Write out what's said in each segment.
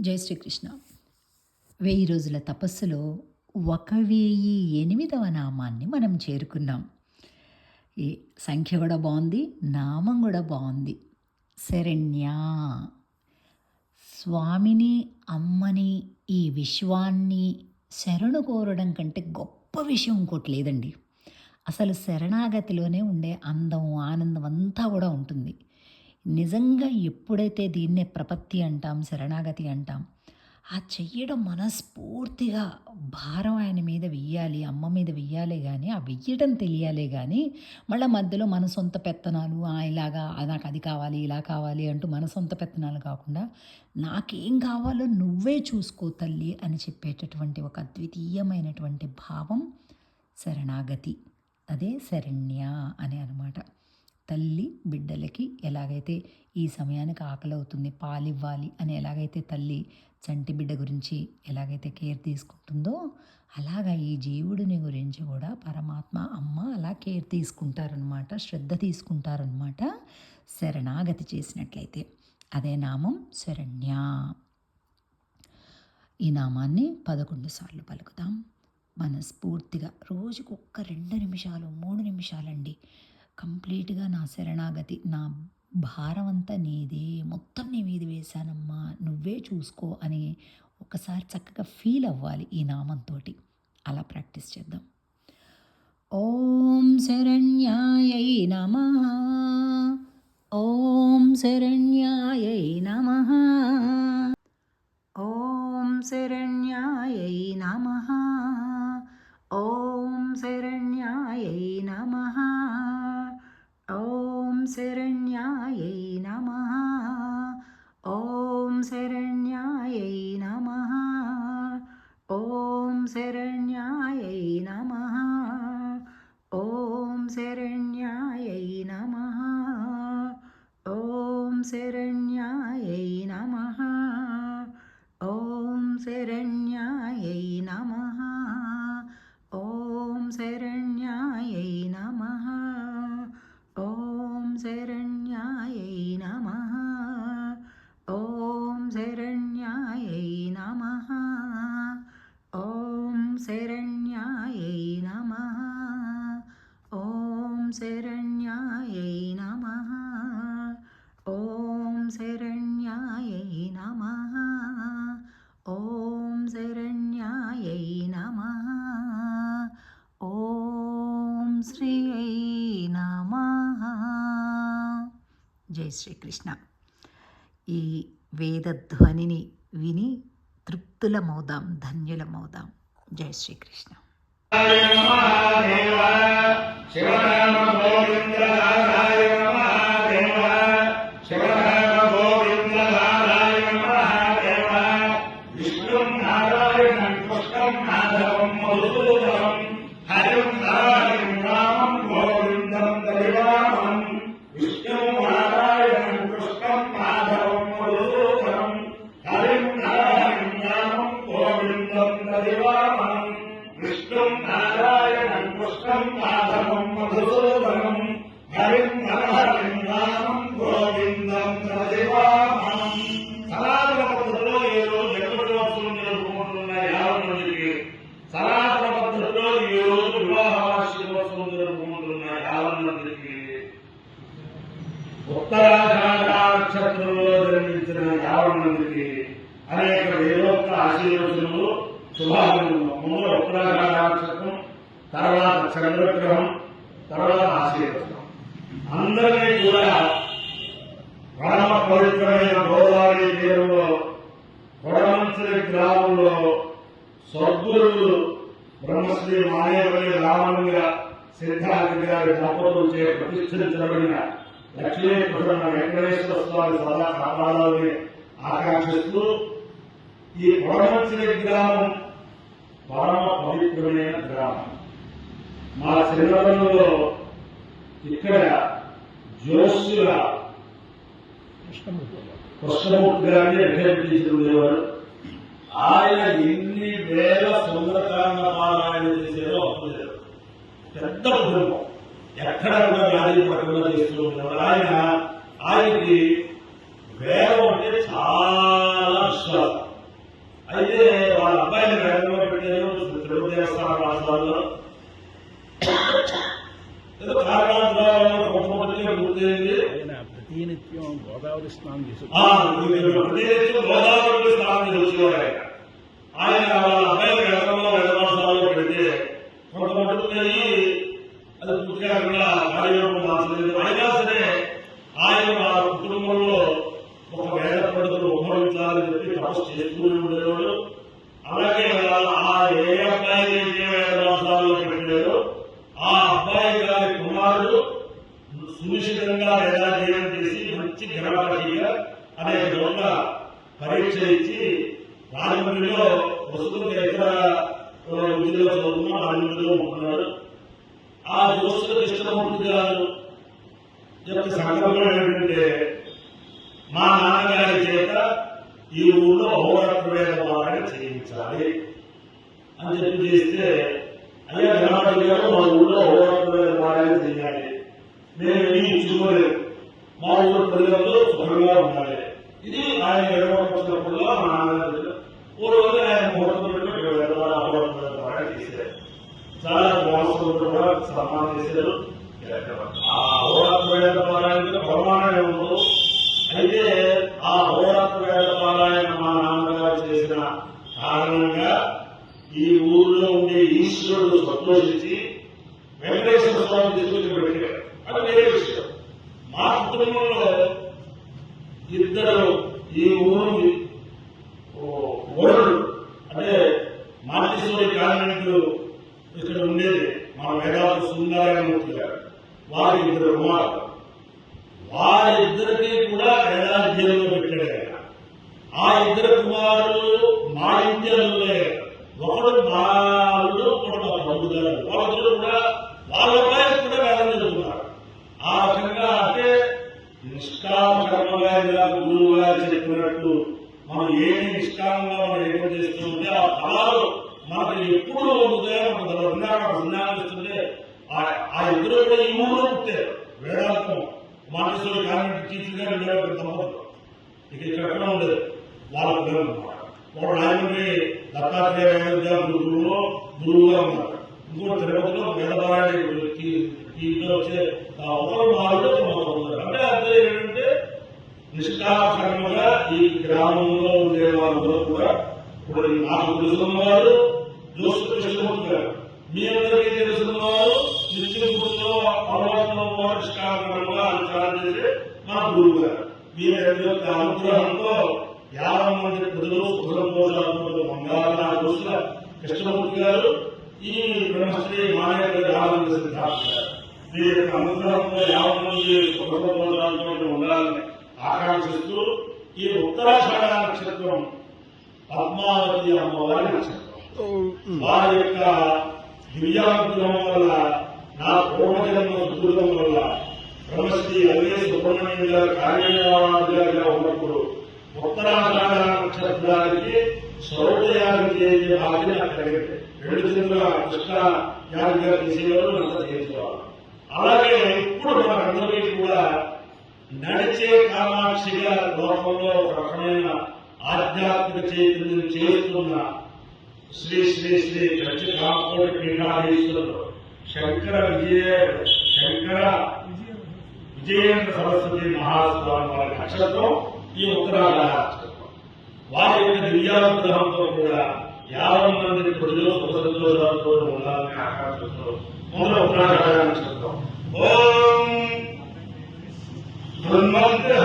జై శ్రీకృష్ణ. వెయ్యి రోజుల తపస్సులో ఒక వెయ్యి ఎనిమిదవ నామాన్ని మనం చేరుకున్నాం. ఈ సంఖ్య కూడా బాగుంది నామం కూడా బాగుంది. శరణ్య. స్వామిని అమ్మని ఈ విశ్వాన్ని శరణు కోరడం కంటే గొప్ప విషయం ఇంకోటి లేదండి. అసలు శరణాగతిలోనే ఉండే అందం ఆనందం అంతా కూడా ఉంటుంది. నిజంగా ఎప్పుడైతే దీన్నే ప్రపత్తి అంటాం శరణాగతి అంటాం ఆ చెయ్యడం మనస్ఫూర్తిగా భారం ఆయన మీద వెయ్యాలి అమ్మ మీద వెయ్యాలే కానీ ఆ వెయ్యడం తెలియాలే కానీ మళ్ళీ మధ్యలో మన సొంత పెత్తనాలు "ఆ, ఇలాగా నాకు అది కావాలి ఇలా కావాలి అంటూ మన సొంత పెత్తనాలు కాకుండా నాకేం కావాలో నువ్వే చూసుకో తల్లి అని చెప్పేటటువంటి ఒక అద్వితీయమైనటువంటి భావం శరణాగతి. అదే శరణ్య అని అనమాట. తల్లి బిడ్డలకి ఎలాగైతే ఈ సమయానికి ఆకలి అవుతుంది పాలివ్వాలి అని ఎలాగైతే తల్లి చంటి బిడ్డ గురించి ఎలాగైతే కేర్ తీసుకుంటుందో అలాగా ఈ జీవుడిని గురించి కూడా పరమాత్మ అమ్మ అలా కేర్ తీసుకుంటారనమాట శ్రద్ధ తీసుకుంటారనమాట శరణాగతి చేసినట్లయితే. అదే నామం శరణ్య. ఈ నామాన్ని పదకొండు సార్లు పలుకుతాం మనస్ఫూర్తిగా రోజుకు ఒక్క రెండు నిమిషాలు మూడు నిమిషాలండి. కంప్లీట్గా నా శరణాగతి నా భారం అంతా నీదే. మొత్తం నీ మీద వేశానమ్మా. నువ్వే చూసుకో అని ఒకసారి చక్కగా ఫీల్ అవ్వాలి ఈ నామంతో అలా ప్రాక్టీస్ చేద్దాం. ఓం శరణ్యాయై నమ. ఓం శరణ్యాయై నమ. ఓం శరణ్యాయై నమ. ಶರಣ್ಯಾಯೈ ನಮಃ ಓಂ ಶರಣ್ಯಾಯೈ ನಮಃ ಓಂ ಶರಣ್ಯಾಯೈ ನಮಃ ಓಂ ಶರಣ್ಯಾಯೈ ನಮಃ ಓಂ ಶರಣ್ಯಾಯೈ ನಮಃ ಓಂ ಶರಣ್ಯಾಯೈ ನಮಃ ಓಂ ಶರಣ್ಯ కృష్ణ శ్రీకృష్ణ. ఈ వేదధ్వనిని విని తృప్తులమవుదాం ధన్యులమవుదాం. జై శ్రీకృష్ణ. శివనామ ఉత్తరాఖండ జన్మించిన యాభై అనేక వేదోక్త ఆశీర్వచనములు శుభాభినందనలు ముందు ఉత్తరాఖండ తర్వాత చంద్రగ్రహం తర్వాత ఆశీర్వచనం. అందరినీ కూడా పరమ పవిత్రమైన గోదావరి తీరంలో కొడమంచలి గ్రామంలో స్వర్గురులు బ్రహ్మశ్రీ మానేపల్లి రామలింగ సిద్ధాంతి గారి దంపతులు చే ప్రతిష్ఠించబడిన లక్ష్మీ వెంకటేశ్వర స్వామి సదా కాపాడాలని ఆకాంక్షిస్తూ ఈ కొడమంచలి గ్రామం పరమ పవిత్రమైన గ్రామం. మా చిన్నతనంలో ఇక్కడ జోస్యుల కృష్ణమూర్తి గారిని అభ్యర్థించి ఉండేవారు ఆయన ఎన్ని వేల సుందరకాండ పారాయణ చేసేదో పెద్ద కుటుంబం ఎక్కడ కూడా వ్యాధి చేస్తూ ఉండేవారు ఆయన ఆయనకి వేదం అంటే చాలా విశ్వాసం అయితే వాళ్ళ అబ్బాయిని వేగంగా పెట్టారు తెలుగు దేవస్థానం రాష్ట్రాల్లో ఏదో కారణాల ద్వారా ప్రతినిత్యం గోదావరి స్నానం చేసి గోదావరి స్నానం చేసేవారు ఆయన. వాళ్ళ అబ్బాయిని వేగంగా వేదవాసాల్లో పెడితే కొంతమంది అది పూర్తిగా కూడా కార్యక్రమం మార్చలేదు అయినా సరే ఆయన కుటుంబంలో ఒక వేద పండితులు ఉపయోగించాలని చెప్పి తపస్సు చేస్తూనే ఉండేవాడు. అలాగే ఆ ఏ అబ్బాయి అయితే వేదవాసాల్లో పెట్టాడో ఆ అబ్బాయి గారి కుమారుడు సునిశ్చితంగా వేదాధ్యయనం చేసి మంచి గ్రహపతిగా అనే చోట్ల పరీక్ష ఇచ్చి రాజమండ్రిలో ప్రస్తుతం ఎక్కడ విద్యలో చదువుతున్న రాజమండ్రిలో ఉంటున్నాడు. ఆ దోస్తుల కృష్ణమూర్తి గారు యొక్క సంకల్పం ఏంటంటే మా నాన్నగారి చేత ఈ ఊళ్ళో అహోరాత్ర వేద చేయించాలి. అని చెప్పి చేస్తే అయ్యా గణపతి గారు మా ఊళ్ళో అహోరాత్ర వేద చేయాలి. నేను ఏమీ ఇచ్చుకోలేదు. మా ఊరు ప్రజలతో సుఖంగా ఉండాలి. ఇది ఆయన నిర్వహించినప్పుడు మా నాన్నగారు దగ్గర ఓ రోజు ఆయన ముహూర్తం పెట్టి వేదవాడ అహోరాత్ర చేశారు. చాలా గ్రామస్తులతో కూడా సన్మానం చేశారు ఆ అహోరాత్ర వేద పారాయణ ప్రమాణం ఉండదు అయితే ఆ అహోరాత్ర వేద పారాయణ మా నాన్నగారు చేసిన కారణంగా ఈ ఊర్లో ఉండే ఈశ్వరుడు సంతోషించి వెంకటేశ్వర స్వామి తీసుకుని పెట్టారు. అది వేరే విషయం. మా కుటుంబంలో ఇద్దరు ఈ ఊరు ఓడలు అంటే మాంటేశ్వరి కాన్వెంట్ ఇక్కడ ఉండేది మా వేదాంత సుందరమూర్తి గారు వారి ఇద్దరు కుమారులు వారిద్దరికి కూడా వేదాధ్యయంలో పెట్టాడు. ఆయన ఆ ఇద్దరు కుమారులు మా ఇంటిలో ఒకడు బాలుడు ఒకడు మా తమ్ముడు వాళ్ళిద్దరు కూడా వాళ్ళ అబ్బాయిలు కూడా వేదం చదువుతున్నారు ఆ రకంగా అంటే నిష్కామకర్మగా ఇందాక గురువు చెప్పినట్టు మనం ఏమి నిష్కామంగా మనం ఏమో చేస్తుంటే ఆ ఫలాలు మనకు ఎప్పుడు పొందుతాయో మనకు ఇందాక ఉన్నానిస్తుంటే ఆ ఇద్దరు కూడా ఈ ఊళ్ళో పుట్టారు వేదాంతం మాంటేశ్వరి కాన్వెంట్ టీచర్ గారు ఉండేవారు దంపతులు ఇక ఇక్కడ ఎక్కడ ఉండదు. వాళ్ళ పేరు అన్నమాట. వాడు రాజమండ్రి దత్తాత్రేయ గురువులో గురువుగా ఉన్నారు ఇంకో తిరుపతిలో వేదపారాయణ ఇంట్లో వచ్చే ఒకరు మారుడు ఉన్నారు. అంటే అర్థం ఏంటంటే నిష్కాకర్మగా ఈ గ్రామంలో ఉండే వాళ్ళందరూ కూడా ఇప్పుడు నాకు తెలుసుకున్న వారు జోసు కృష్ణమూర్తి గారు మీ అందరికీ తెలుసుకున్న వారు నిత్యంలో పర్వతంలో నిష్కామకర్మగా అనుచారం చేసే మన గురువు గారు వీరి యొక్క అనుగ్రహంతో యాభై మంది ప్రజలు బంగారు నా దోస్తుల కృష్ణమూర్తి గారు ఈ బ్రహ్మశ్రీ మానేశ్వర వీరి యొక్క అనుగ్రహంతో యాభై మంది సుఖంతోషాలతో ఉండాలని ఆకాంక్షిస్తూ ఈ ఉత్తరాషాఢ నక్షత్రం పద్మావతి అమ్మవారి నక్షత్రం. వారి యొక్క దివ్యానుగ్రహం వల్ల నా పూర్వజన్మ సుకృతం వల్ల బ్రహ్మశ్రీ అల్వే సుబ్రహ్మణ్యుల గారు కార్యనిర్వహణాధికారిగా ఉన్నప్పుడు ఉత్తరాషాఢ నక్షత్రానికి సౌదయానికి బాధ్యత నాకు కలిగింది రెండు చిన్న కృష్ణ యాగి తీసేవారు అంతా చేసేవారు అలాగే ఇప్పుడు మనందరికీ కూడా నడిచే కామాక్షిగా లోకంలో ఒక రకమైన ఆధ్యాత్మిక చైతన్యం చేస్తున్న శ్రీ శ్రీ శ్రీ గచ్చి క్రీడాధీశ్వరుడు శంకర విజయ శంకర విజయేంద్ర సరస్వతి మహాస్వామి వారి కక్షలతో ఈ ఉత్తరాఖండ వారి యొక్క దివ్యానుగ్రహంతో కూడా యాభై మంది ప్రజలు సుఖ సంతోషాలతో ఉండాలని ఆకాంక్షతో మొదలు ఉత్తరాఖండ నక్షత్రం ఓం ధన్వంతర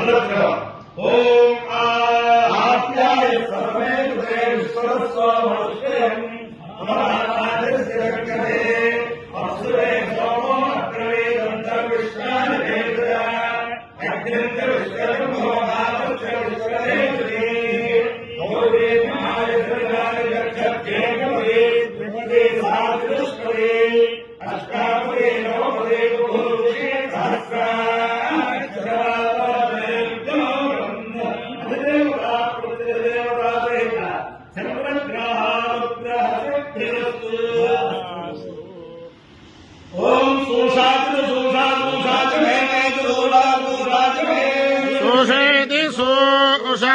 సమాధాకారోపయాంతు యజ్ఞం విశ్వేమే దేవానామయం చంద్రగ్రహం ఓం శోషయతి శోషా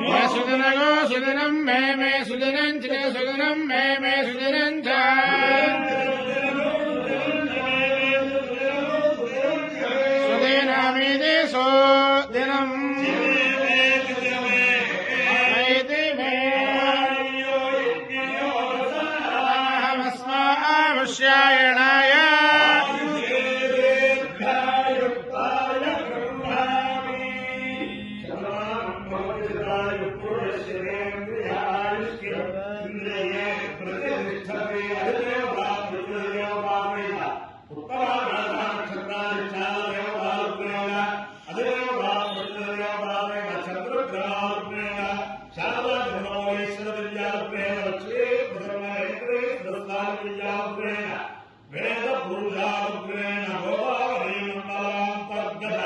మే సుదినగో సుదినం మే మే సుదినం చ సుదినం మే మే సుదినం చ సుదినమిది సుదినం ఐతి మే అహమస్మావశ్యాయణాయ వేద పురుషాగ్రేణ గోదావరి మండలాంతర్గత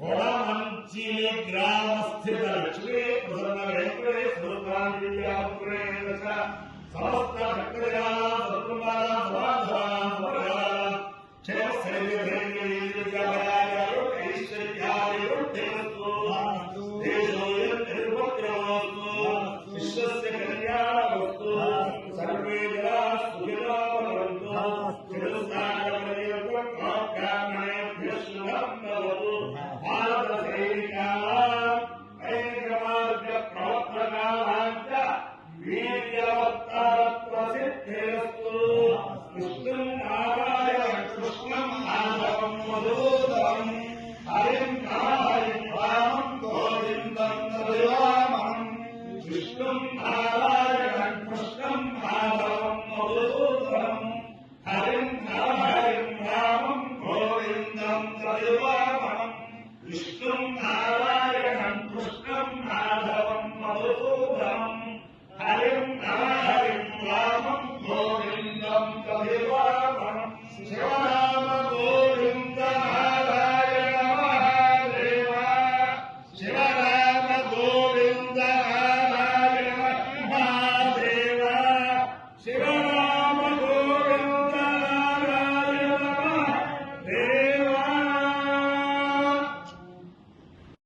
కొడమంచి గ్రామస్థిత లక్ష్మీ ప్రసన్న వెంకటేశ్వర స్వామి విద్యాపురేణ చ సమస్త